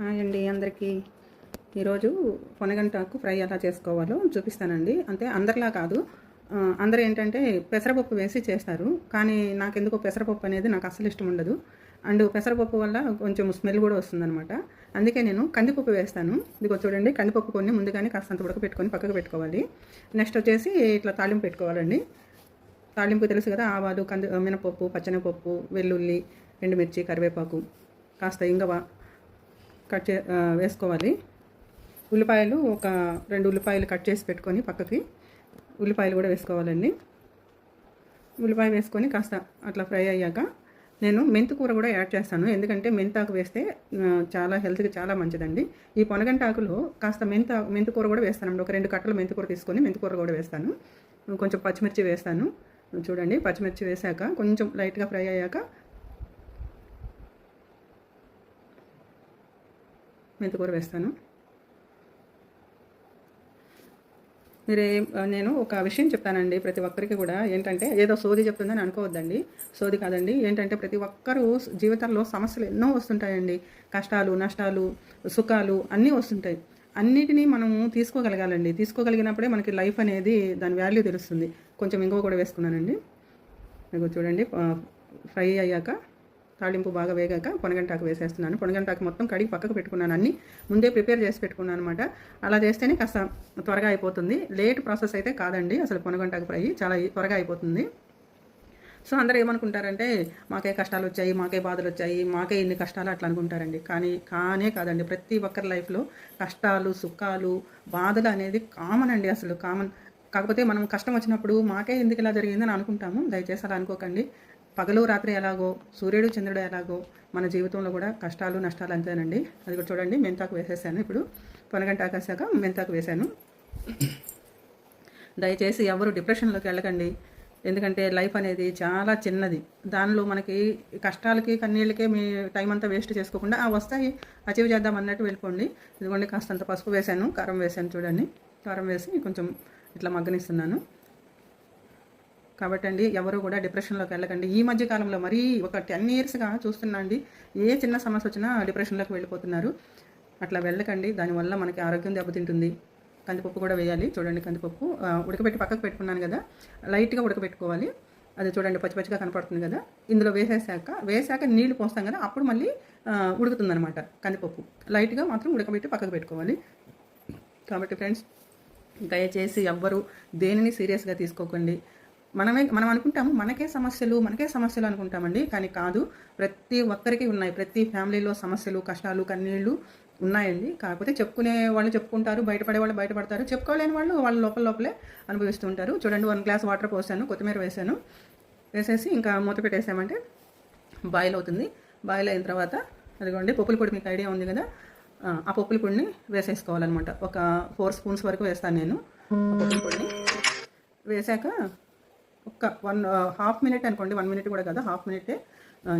Hi అండి అందరికీ. ఈరోజు పొనగంటాకు ఫ్రై ఎలా చేసుకోవాలో చూపిస్తానండి. అంటే అందరిలా కాదు. అందరూ ఏంటంటే పెసరపప్పు వేసి చేస్తారు. కానీ నాకెందుకో పెసరపప్పు అనేది నాకు అస్సలు ఇష్టం ఉండదు. అండ్ పెసరపప్పు వల్ల కొంచెం స్మెల్ కూడా వస్తుందన్నమాట. అందుకే నేను కందిపప్పు వేస్తాను. ఇదిగో చూడండి కందిపప్పు కొన్ని ముందుగానే కాస్తంత ఉడకపెట్టుకొని పక్కకు పెట్టుకోవాలి. నెక్స్ట్ వచ్చేసి ఇట్లా తాలింపు పెట్టుకోవాలండి. తాలింపు తెలుసు కదా ఆవాలు కంది మినపప్పు పచ్చనపప్పు వెల్లుల్లి ఎండుమిర్చి కరివేపాకు కాస్త ఇంగవ కట్ చే వేసుకోవాలి. ఉల్లిపాయలు ఒక రెండు ఉల్లిపాయలు కట్ చేసి పెట్టుకొని పక్కకి ఉల్లిపాయలు కూడా వేసుకోవాలండి. ఉల్లిపాయ వేసుకొని కాస్త అట్లా ఫ్రై అయ్యాక నేను మెంతి కూర కూడా యాడ్ చేస్తాను. ఎందుకంటే మెంతాకు వేస్తే చాలా హెల్త్కి చాలా మంచిదండి. ఈ పొనగంట ఆకులు కాస్త మెంత మెంతి కూర కూడా వేస్తానండి. ఒక రెండు కట్టలు మెంతి కూర తీసుకొని మెంతి కూర కూడా వేస్తాను. కొంచెం పచ్చిమిర్చి వేస్తాను. చూడండి పచ్చిమిర్చి వేసాక కొంచెం లైట్గా ఫ్రై అయ్యాక మెంతికూర వేస్తాను. మీరు నేను ఒక విషయం చెప్తానండి ప్రతి ఒక్కరికి కూడా. ఏంటంటే ఏదో సోది చెప్తుందని అనుకోవద్దండి. సోది కాదండి. ఏంటంటే ప్రతి ఒక్కరూ జీవితంలో సమస్యలు ఎన్నో వస్తుంటాయండి. కష్టాలు నష్టాలు సుఖాలు అన్నీ వస్తుంటాయి. అన్నిటినీ మనము తీసుకోగలగాలండి. తీసుకోగలిగినప్పుడే మనకి లైఫ్ అనేది దాని వాల్యూ తెలుస్తుంది. కొంచెం ఇంకో కూడా వేసుకున్నానండి. మీకు చూడండి ఫ్రై అయ్యాక తాళింపు బాగా వేగాక పొనగంటాకు వేసేస్తున్నాను. పొనగంటాకు మొత్తం కడిగి పక్కకు పెట్టుకున్నాను అన్ని. ముందే ప్రిపేర్ చేసి పెట్టుకున్నాను అనమాట అలా చేస్తేనే కాస్త త్వరగా అయిపోతుంది. లేట్ ప్రాసెస్ అయితే కాదండి. అసలు పొనగంటాకు ఫ్రై చాలా త్వరగా అయిపోతుంది. సో అందరూ ఏమనుకుంటారంటే మాకే కష్టాలు వచ్చాయి మాకే బాధలు వచ్చాయి మాకే ఇన్ని కష్టాలు అట్లా అనుకుంటారండి. కానీ కానే కాదండి. ప్రతి ఒక్కరి లైఫ్లో కష్టాలు సుఖాలు బాధలు అనేది కామన్ అండి అసలు. కామన్ కాకపోతే మనం కష్టం వచ్చినప్పుడు మాకే ఎందుకు ఇలా జరిగిందని అనుకుంటాము. దయచేసి అలా అనుకోకండి. పగలు రాత్రి ఎలాగో సూర్యుడు చంద్రుడు ఎలాగో మన జీవితంలో కూడా కష్టాలు నష్టాలు అంతేనండి. అది కూడా చూడండి మెంతాకు వేసేసాను ఇప్పుడు. పొనగంట ఆకాశాక మెంతాకు వేశాను దయచేసి ఎవరు డిప్రెషన్లోకి వెళ్ళకండి. ఎందుకంటే లైఫ్ అనేది చాలా చిన్నది. దానిలో మనకి కష్టాలకి కన్నీళ్ళకి మీ టైం అంతా వేస్ట్ చేసుకోకుండా ఆ వస్తాయి అచీవ్ చేద్దాం అన్నట్టు వెళ్ళిపోండి. ఇదిగోండి కాస్తంత పసుపు వేశాను కారం వేశాను చూడండి. కారం వేసి కొంచెం ఇట్లా మగ్గనిస్తున్నాను. కాబట్టి అండి ఎవరు కూడా డిప్రెషన్లోకి వెళ్ళకండి. ఈ మధ్య కాలంలో మరీ ఒక టెన్ ఇయర్స్గా చూస్తున్నా అండి ఏ చిన్న సమస్య వచ్చినా డిప్రెషన్లోకి వెళ్ళిపోతున్నారు. అట్లా వెళ్ళకండి దానివల్ల మనకి ఆరోగ్యం దెబ్బతింటుంది. కందిపప్పు కూడా వేయాలి. చూడండి కందిపప్పు. ఉడకబెట్టి పక్కకు పెట్టుకున్నాను కదా లైట్గా ఉడకబెట్టుకోవాలి. అది చూడండి పచ్చి పచ్చిగా కనపడుతుంది కదా ఇందులో వేసేసాక వేసాక నీళ్ళు పోస్తాం కదా అప్పుడు మళ్ళీ ఉడుకుతుందనమాట కందిపప్పు. లైట్గా మాత్రం ఉడకబెట్టి పక్కకు పెట్టుకోవాలి. కాబట్టి ఫ్రెండ్స్ దయచేసి ఎవ్వరు దేనిని సీరియస్గా తీసుకోకండి. మనమే మనం అనుకుంటాము మనకే సమస్యలు మనకే సమస్యలు అనుకుంటామండి. కానీ కాదు ప్రతి ఒక్కరికి ఉన్నాయి. ప్రతి ఫ్యామిలీలో సమస్యలు కష్టాలు కన్నీళ్ళు ఉన్నాయండి. కాకపోతే చెప్పుకునే వాళ్ళు చెప్పుకుంటారు బయటపడే వాళ్ళు బయటపడతారు. చెప్పుకోలేని వాళ్ళు వాళ్ళ లోపల లోపలే అనుభవిస్తుంటారు చూడండి వన్ గ్లాస్ వాటర్ పోసాను కొత్తిమీర వేసాను. వేసేసి ఇంకా మూత పెట్టేసామంటే బాయిల్ అవుతుంది. బాయిల్ అయిన తర్వాత అదిగోండి పప్పుల పొడి మీకు ఐడియా ఉంది కదా? ఆ, పప్పుల పొడిని వేసేసుకోవాలన్నమాట. ఒక ఫోర్ స్పూన్స్ వరకు వేస్తాను నేను. పప్పుల పొడిని వేసాక ఒక్క వన్ హాఫ్ మినిట్ అనుకోండి వన్ మినిట్ కూడా కదా హాఫ్ మినిటే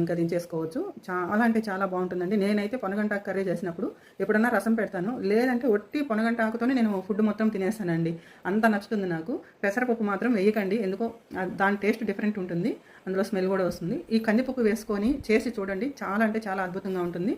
ఇంకా దించేసుకోవచ్చు. చాలా అంటే చాలా బాగుంటుందండి. నేనైతే పొనగంట కర్రీ చేసినప్పుడు ఎప్పుడన్నా రసం పెడతాను. లేదంటే ఒట్టి పొనగంటాకుతోనే నేను ఫుడ్ మొత్తం తినేస్తానండి. అంత నచ్చుతుంది నాకు. పెసరపప్పు మాత్రం వేయకండి. ఎందుకో దాని టేస్ట్ డిఫరెంట్ ఉంటుంది. అందులో స్మెల్ కూడా వస్తుంది. ఈ కందిపప్పు వేసుకొని చేసి చూడండి. చాలా అంటే చాలా అద్భుతంగా ఉంటుంది.